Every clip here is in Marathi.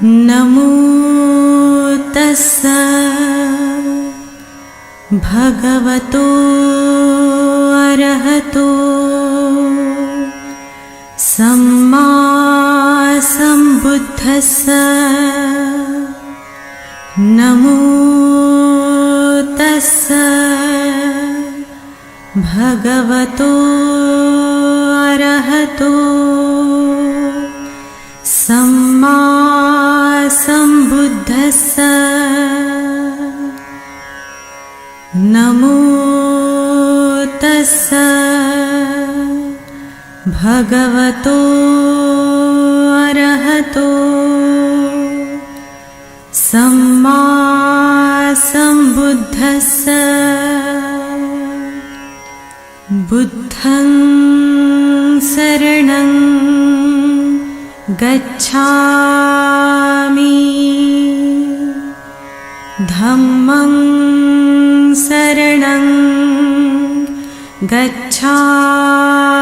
नमो तस्स भगवतो अरहतो सम्मा सम्बुद्धस्स नमो तस्स भगवतो अरहतो भगवतो अरहतो सम्मा सम्बुद्धस्स बुद्धं शरणं गच्छामि। धम्मं शरणं गच्छामि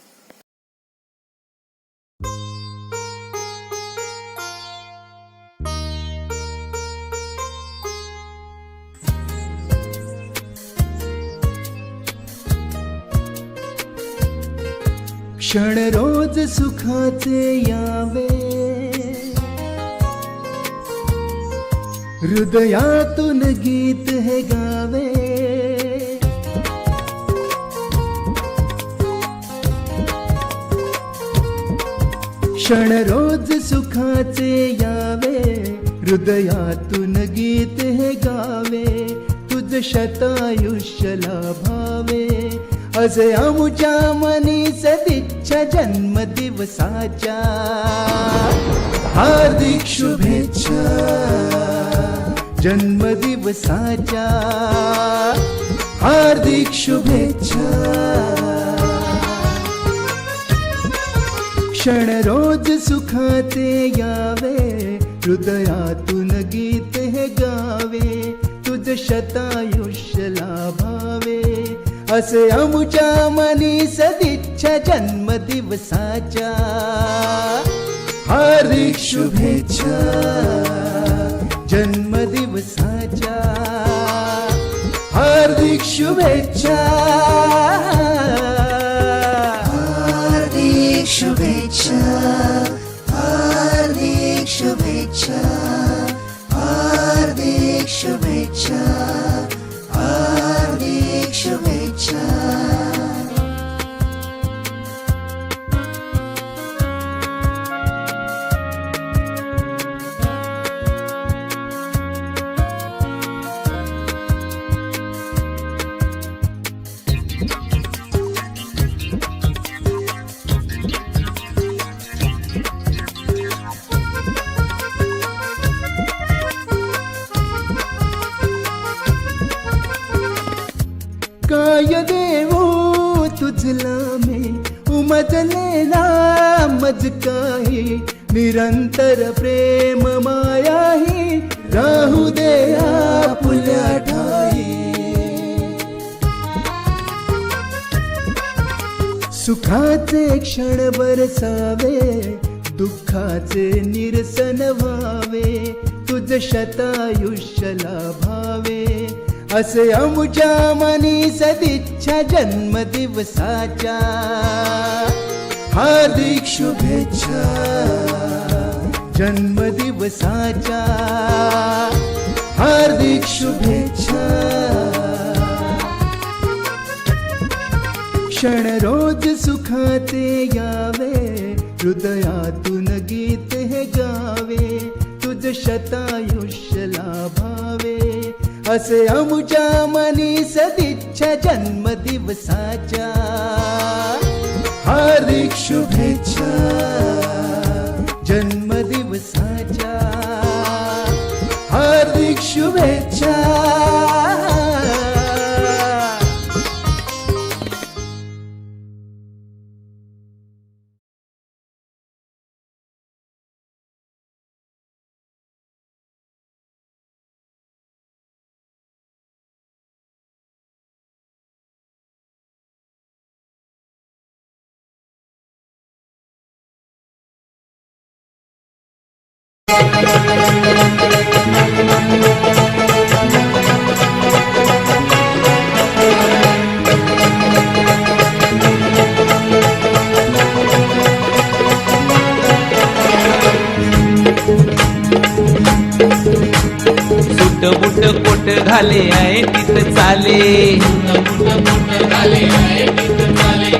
क्षण रोज सुखाचे यावे. हृदयातून गीत हे गावे. क्षण रोज सुखाचे यावे. हृदयातून गीत हे गावे. तुझ शतायुष्य लाभावे. असे आमुच्या मनी सदिच्छा जन्मदिवसाच्या. हार्दिक शुभेच्छा जन्मदिवसाच्या. हार्दिक शुभेच्छा. क्षण रोज सुखाते यावे हृदयातून गीत हे गावे तुझ शतायुष्य असे अमुच्या मनी सदिच्छा जन्मदिवसाच्या. हार्दिक शुभेच्छा जन्मदिवसाच्या. हार्दिक शुभेच्छा. मज काही निरंतर प्रेम मायाही राहू दे आपल्या ठाई. सुखाचे क्षण बरसावे दुःखाचे निरसन व्हावे तुझ शतायुष्य लाभावे. असे अमुच्या मनी सदिच्छा जन्मदिवसाच्या. हार्दिक शुभेच्छा. जन्मदिवसाच्या हार्दिक शुभेच्छा. क्षण रोज सुखाते यावे हृदयातून गीत हे गावे तुझ शतायुष्य लाभावे. असे आमच्या मनी सदिच्छा जन्मदिवसाच्या. हार्दिक शुभेच्छा. बुट कोट घाले आहे तिथ चाले. सुट बुट कोट घाले आहे तिथं चाले.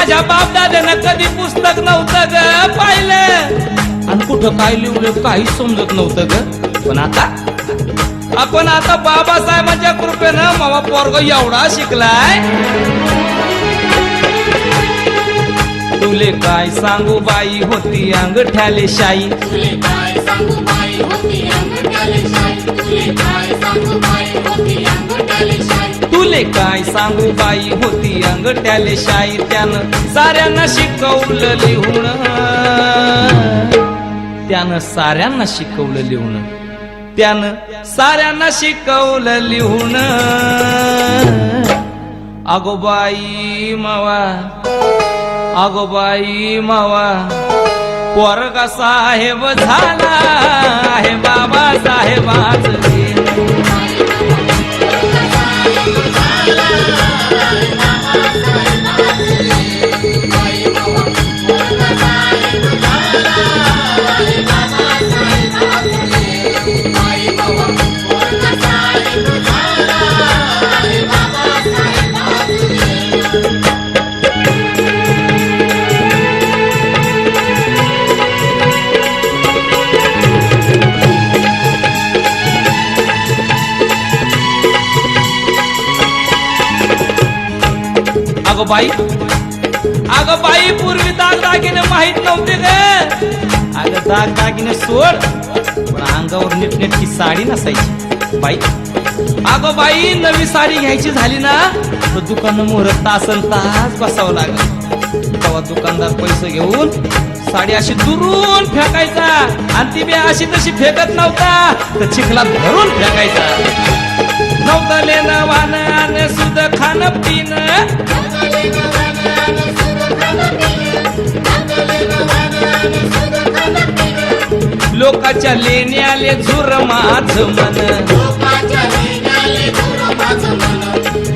माझ्या बापदाद्यानं कधी पुस्तक नव्हतं ग पाहिलं. आणि कुठं काय लिहिलं काहीच समजत नव्हतं ग. पण आता आपण आता बाबासाहेबांच्या कृपेनं मावा पोरग एवढा शिकलाय. तुले काय सांगू बाई होती अंगठ्याले शाई. तुले काय सांगू बाई होती अंगठ्याले शाई. तुले काय सांगू बाई होती अंगठ्याले तुले काय सांगू बाई? होती अंगठ्याले शाई त्यानं साऱ्यांना शिकवलं लिहून. त्यानं साऱ्यांना शिकवलं लिहून. त्यानं साऱ्यांना शिकवलं लिहून. अगो बाई मावा अगो बाई मावा पोरगा साहेब झाला आहे बाबा साहेबाच. अगं बाई. अगं बाई पूर्वी दाग दागिने माहीत नव्हते ग. अगं दाग दागिने सोड. पण अंगावर नीटनेटकी साडी नसायची. बाई. अगं बाई नवी साडी घ्यायची झाली ना तर दुकान मुहूर्त तासन तास बसावं लागल. तेव्हा दुकानदार पैसे घेऊन साडी अशी दुरून फेकायचा. आणि ती बी अशी तशी फेकत नव्हता. तर चिखलात भरून फेकायचा. लोकाच्या लेण्याले झुर माझ मन. लोकाच्या लेण्याले झुरो माझं मन.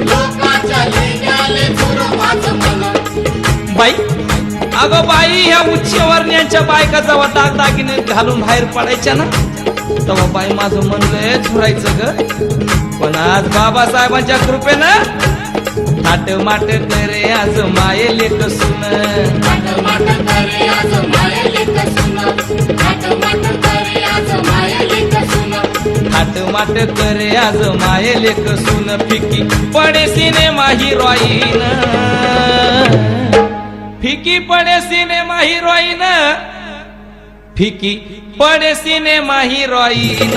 लोकाच्या लेण्याले झुरो माझं मन. बाई अगं बाई ह्या उच्च वर्ण्याच्या बायका जेव्हा दाग दागिने घालून बाहेर पडायच्या ना तेव्हा बाई माझं मन लय झुरायचं ग. पण आज बाबासाहेबांच्या कृपेनं थाट माट करे आज माये लेक सुन. माट माट करे आज मायले थाट माट करे आज माये लेख सुन फिकी. पडे सिनेमा हिरोईन. फिकी पडे सिनेमा हिरोईन. फिकी पडे सिनेमा हिरोईन.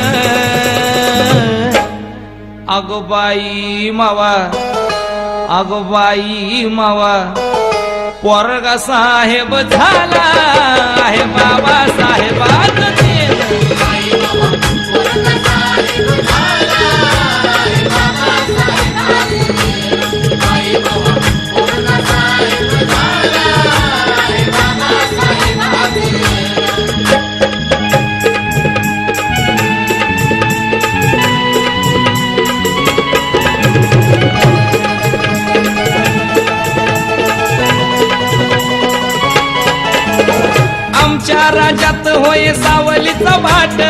अगो बाई मावा अगो बाई मावा. पोरगा साहेब झाला आहे बाबा साहेबात राज्यात होय सावलीचा भाट.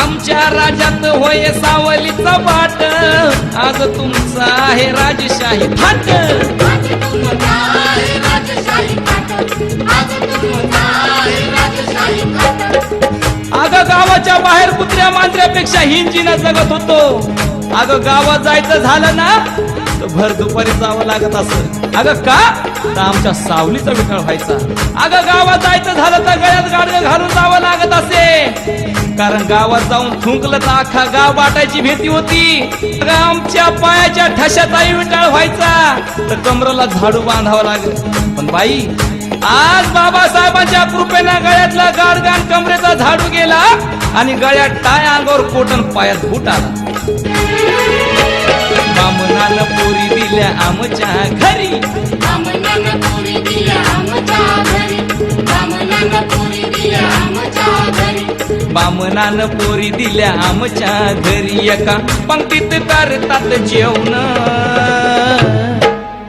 आमच्या राज्यात होय सावलीचा भाट आज तुमचा आहे राजशाही थाट आज तुमचा आहे राजशाही थाट आज तुमचा आहे राजशाही थाट अगं गावाच्या बाहेर कुत्र्या मांजऱ्यापेक्षा हिंजीनं जगत होतो. अगं गावात जायचं झालं ना तर भर दुपारी जावं लागत असं. अगं का? तर आमच्या सावलीचा विकाळ व्हायचा. अगं गावात जायचं झालं तर गळ्यात गाडगं घालून जावं लागत असे. कारण गावात जाऊन थुंकलं तर अख्खा गाव वाटायची भीती होती. आमच्या पायाच्या ठशाचाही विटाळ व्हायचा. तर कमरला झाडू बांधावं लागेल. पण बाई आज बाबासाहेबांच्या कृपेनं गळ्यातला गाडगान कमरेचा झाडू गेला आणि गळ्यात टाय अंगावर कोटन पायात बूट आला. बामणानं पोरी दिल्या आमच्या घरी. बामणानं पोरी दिल्या आमच्या घरी. बामणानं बामनान पोरी दिल्या आमच्या घरी एका. पंक्तीत करतात जेवण.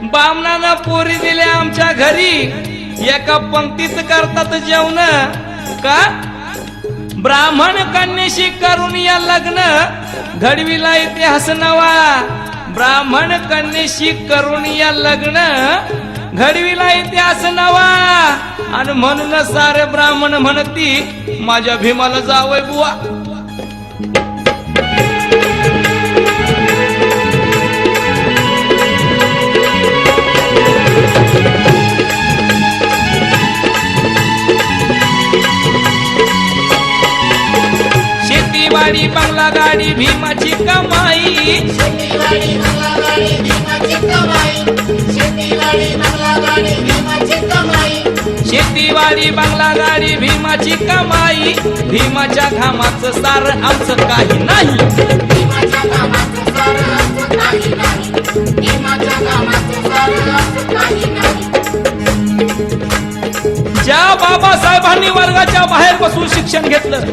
बामनान पोरी दिल्या आमच्या घरी. एका पंक्तीत करतात जेवण. का? ब्राह्मण कन्याशी करून या लग्न. घडविला इतिहास नवा. ब्राह्मण कन्याशी करून या लग्न. घडविला इतिहास नवा. आणि म्हणून सारे ब्राह्मण म्हणती माझ्या भीमाला जावय बुवा. शेतीवाडी बंगला गाडी भीमाची कमाई. भीमाच्या घामाचं सार आमचं काही नाही. ज्या बाबासाहेबांनी वर्गाच्या बाहेर बसून शिक्षण घेतलं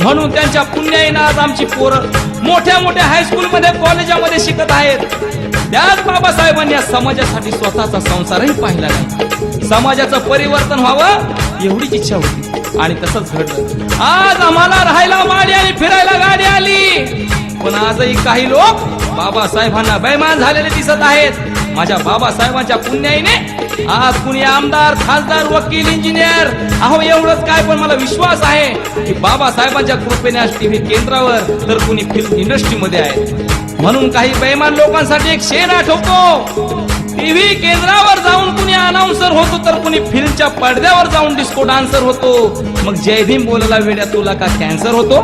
म्हणून त्यांच्या पुण्याईनं आज आमची पोरं मोठ्या मोठ्या हायस्कूल मध्ये कॉलेजामध्ये शिकत आहेत. त्याच बाबासाहेबांनी या समाजासाठी स्वतःचा संसारही पाहिला नाही. समाजाचं परिवर्तन व्हावं एवढीच इच्छा होती. आणि तसंच घडलं. आज आम्हाला राहायला माडी आली फिरायला गाडी आली. पण आजही काही लोक बाबासाहेबांना बैमान झालेले दिसत आहेत. माझ्या बाबासाहेबांच्या पुण्याईने आज कुणी आमदार खासदार वकील इंजिनियर अहो एवढंच काय पण मला विश्वास आहे की बाबासाहेबांच्या कृपेने आज टीव्ही केंद्रावर तर कुणी फिल्म इंडस्ट्रीमध्ये आहे. म्हणून काही बैमान लोकांसाठी एक शेर आठवतो. टीव्ही केंद्रावर जाऊन कुणी अनाउन्सर होतो तर कुणी फिल्मच्या पडद्यावर जाऊन डिस्को डान्सर होतो. मग जय भीम बोलायला वेड्या तुला का कॅन्सर होतो?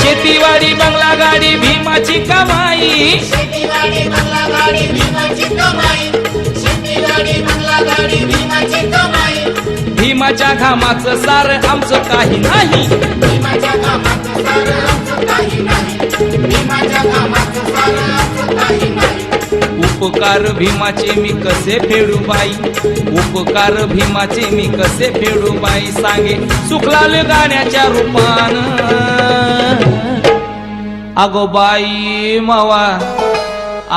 शेतीवाडी बंगला गाडी भीमाची कमाई. भीमाच्या घामाचं सार आमचं काही नाही. भीमाच्या कामाचं सारं असं काही नाही. भीमाच्या नाही उपकार भीमाचे मी कसे फेडू बाई? उपकार भीमाचे मी कसे फेडू बाई? सांगे सुखलाल गाण्याच्या रूपान. अगो बाई मावा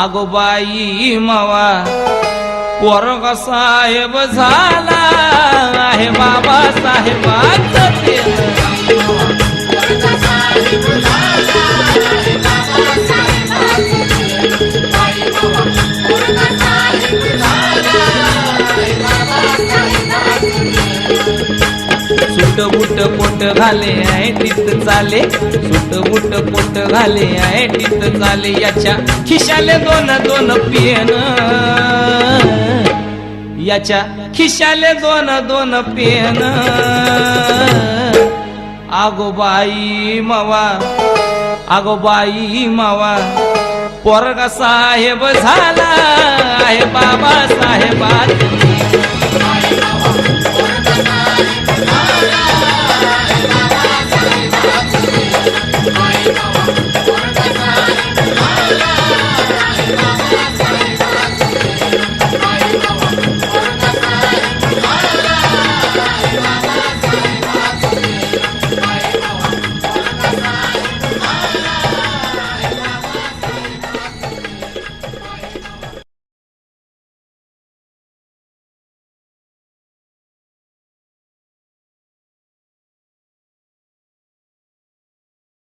अगो बाई मावा पोरग साहेब झाला आहे बाबा साहेबांचं सुट बुट पोट घाले आहे टीत चाले. सुट बुट पोट घाले आहे टीत चाले. याच्या खिशाले दोन दोन पेन. याच्या खिशाले दोन दोन पेन. आगो बाई मावा आगो बाई मावा पोरगा साहेब झाला आहे बाबा साहेबात.